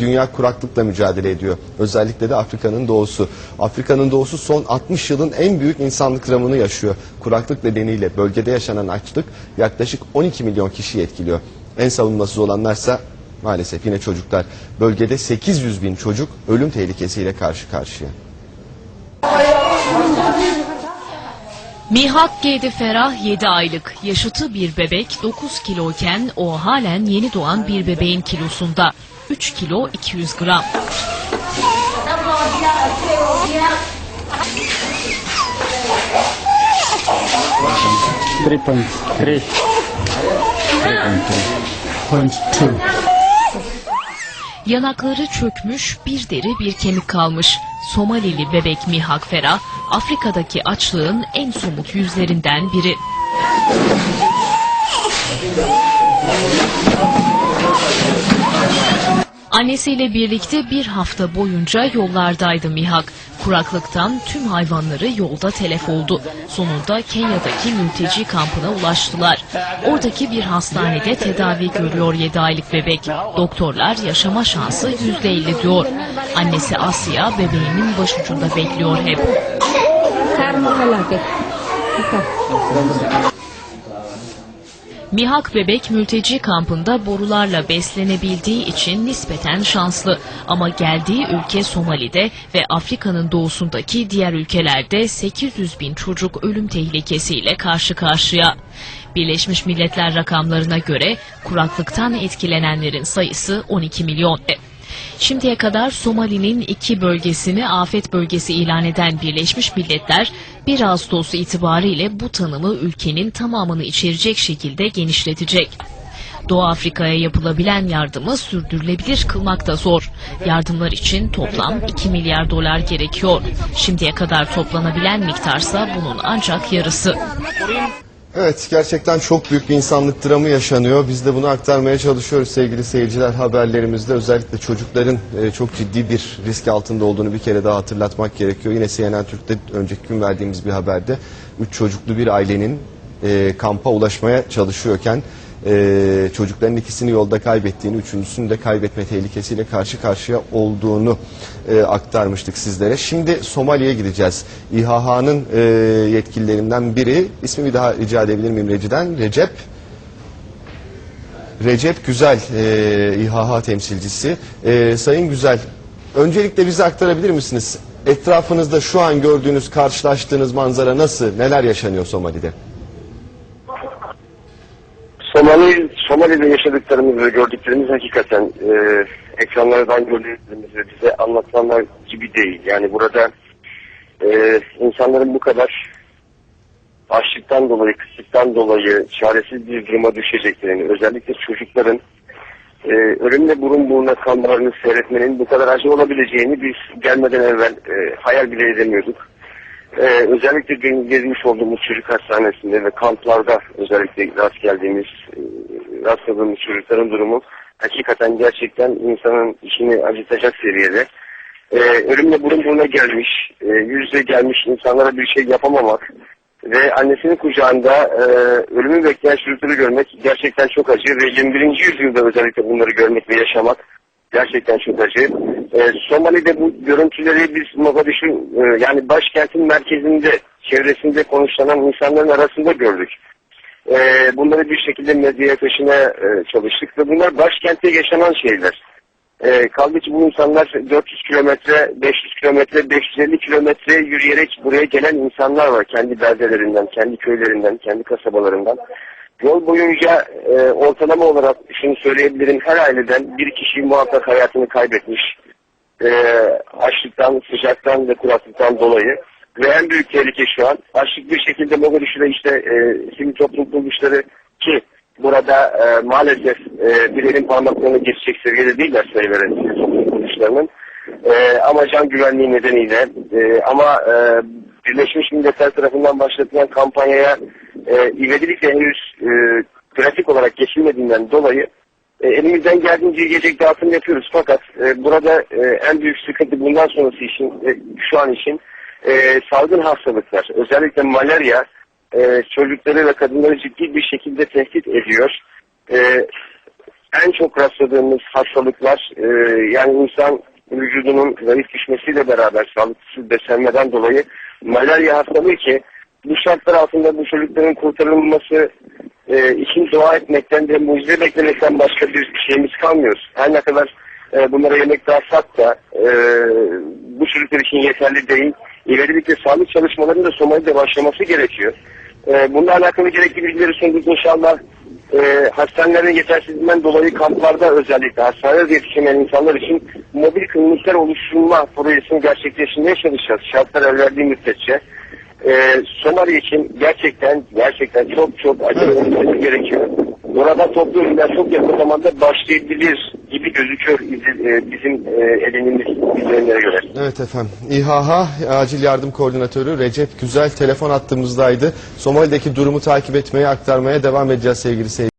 dünya kuraklıkla mücadele ediyor. Özellikle de Afrika'nın doğusu. Afrika'nın doğusu son 60 yılın en büyük insanlık dramını yaşıyor. Kuraklık nedeniyle bölgede yaşanan açlık yaklaşık 12 milyon kişiyi etkiliyor. En savunmasız olanlarsa maalesef yine çocuklar. Bölgede 800 bin çocuk ölüm tehlikesiyle karşı karşıya. Mihak Gedi Ferah 7 aylık. Yaşıtı bir bebek 9 kiloyken o halen yeni doğan bir bebeğin kilosunda. 3 kilo 200 gram. Three point three. Three point three. Point two. Yanakları çökmüş, bir deri bir kemik kalmış. Somalili bebek Mihak Ferah, Afrika'daki açlığın en somut yüzlerinden biri. Annesiyle birlikte bir hafta boyunca yollardaydı Mihak. Kuraklıktan tüm hayvanları yolda telef oldu. Sonunda Kenya'daki mülteci kampına ulaştılar. Oradaki bir hastanede tedavi görüyor 7 aylık bebek. Doktorlar yaşama şansı %50 diyor. Annesi Asya bebeğinin başucunda bekliyor hep. Mihak bebek mülteci kampında borularla beslenebildiği için nispeten şanslı. Ama geldiği ülke Somali'de ve Afrika'nın doğusundaki diğer ülkelerde 800 bin çocuk ölüm tehlikesiyle karşı karşıya. Birleşmiş Milletler rakamlarına göre kuraklıktan etkilenenlerin sayısı 12 milyon. Şimdiye kadar Somali'nin iki bölgesini afet bölgesi ilan eden Birleşmiş Milletler 1 Ağustos itibariyle bu tanımı ülkenin tamamını içerecek şekilde genişletecek. Doğu Afrika'ya yapılabilen yardımı sürdürülebilir kılmak da zor. Yardımlar için toplam 2 milyar dolar gerekiyor. Şimdiye kadar toplanabilen miktarsa bunun ancak yarısı. Evet gerçekten çok büyük bir insanlık dramı yaşanıyor. Biz de bunu aktarmaya çalışıyoruz sevgili seyirciler haberlerimizde. Özellikle çocukların e, çok ciddi bir risk altında olduğunu bir kere daha hatırlatmak gerekiyor. Yine CNN Türk'te önceki gün verdiğimiz bir haberde 3 çocuklu bir ailenin e, kampa ulaşmaya çalışıyorken e, çocukların ikisini yolda kaybettiğini, üçüncüsünü de kaybetme tehlikesiyle karşı karşıya olduğunu e, aktarmıştık sizlere. Şimdi Somali'ye gideceğiz. İHH'nın e, yetkililerinden biri, ismi bir daha rica edebilir miyim Reci'den? Recep Recep Güzel, e, İHH temsilcisi. E, Sayın Güzel, öncelikle bize aktarabilir misiniz? Etrafınızda şu an gördüğünüz, karşılaştığınız manzara nasıl, neler yaşanıyor Somali'de? Somali, Somali'de yaşadıklarımız ve gördüklerimiz hakikaten e, ekranlardan gördüklerimiz ve bize anlatılanlar gibi değil. Yani burada e, insanların bu kadar açlıktan dolayı, kıtlıktan dolayı çaresiz bir duruma düşeceklerini, özellikle çocukların e, ölümle burun buruna kalmalarını seyretmenin bu kadar acı olabileceğini biz gelmeden evvel e, hayal bile edemiyorduk. Ee, özellikle dün gezmiş olduğumuz çocuk hastanesinde ve kamplarda özellikle rast geldiğimiz, e, rastladığımız çocukların durumu hakikaten gerçekten insanın işini acıtacak seviyede. Ee, ölümle burun buruna gelmiş, e, yüzle gelmiş insanlara bir şey yapamamak ve annesinin kucağında e, ölümü bekleyen çocukları görmek gerçekten çok acı ve 21. yüzyılda özellikle bunları görmek ve yaşamak gerçekten çok acı. Ee, Somali'de bu görüntüleri biz Mogadishu e, yani başkentin merkezinde, çevresinde konuşlanan insanların arasında gördük. Ee, bunları bir şekilde medyaya taşımaya e, çalıştık ve bunlar başkentte yaşanan şeyler. Ee, kaldı ki bu insanlar 400 kilometre, 500 kilometre, 550 kilometre yürüyerek buraya gelen insanlar var. Kendi beldelerinden, kendi köylerinden, kendi kasabalarından. Yol boyunca e, ortalama olarak şunu söyleyebilirim her aileden bir kişi muhakkak hayatını kaybetmiş. E, açlıktan, sıcaktan ve kuraklıktan dolayı. Ve en büyük tehlike şu an açlık bir şekilde Mogadishu'da işte e, sivil toplum kuruluşları ki burada e, maalesef e, bir parmaklarını geçecek seviyede değiller sayıları sivil toplum kuruluşlarının. E, ama can güvenliği nedeniyle e, ama e, Birleşmiş Milletler tarafından başlatılan kampanyaya e, ivedilikle henüz e, grafik olarak geçilmediğinden dolayı e, elimizden geldiğince yiyecek dağıtım yapıyoruz. Fakat e, burada e, en büyük sıkıntı bundan sonrası için, e, şu an için e, salgın hastalıklar. Özellikle malaria e, çocukları ve kadınları ciddi bir şekilde tehdit ediyor. E, en çok rastladığımız hastalıklar e, yani insan vücudunun zayıf düşmesiyle beraber sağlıksız beslenmeden dolayı malaria hastalığı ki bu şartlar altında bu çocukların kurtarılması e, için dua etmekten ve mucize beklemekten başka bir şeyimiz kalmıyor. Her ne kadar e, bunlara yemek dağıtsak da e, bu çocuklar için yeterli değil. İlerilikle sağlık çalışmalarının da Somali'de başlaması gerekiyor. E, bununla alakalı gerekli bilgileri sunduk inşallah. E, hastanelerin yetersizliğinden dolayı kamplarda özellikle hastanelerde yetişemeyen insanlar için mobil klinikler oluşturma projesini gerçekleştirmeye çalışacağız. Şartlar el verdiği müddetçe. E, Somali için gerçekten gerçekten çok çok acele olması gerekiyor. Burada toplu ürünler çok yakın zamanda başlayabilir gibi gözüküyor bizim, e, bizim e, edindiğimiz bilgilerine göre. Evet efendim. İHH Acil Yardım Koordinatörü Recep Güzel telefon attığımızdaydı. Somali'deki durumu takip etmeye, aktarmaya devam edeceğiz sevgili seyirciler.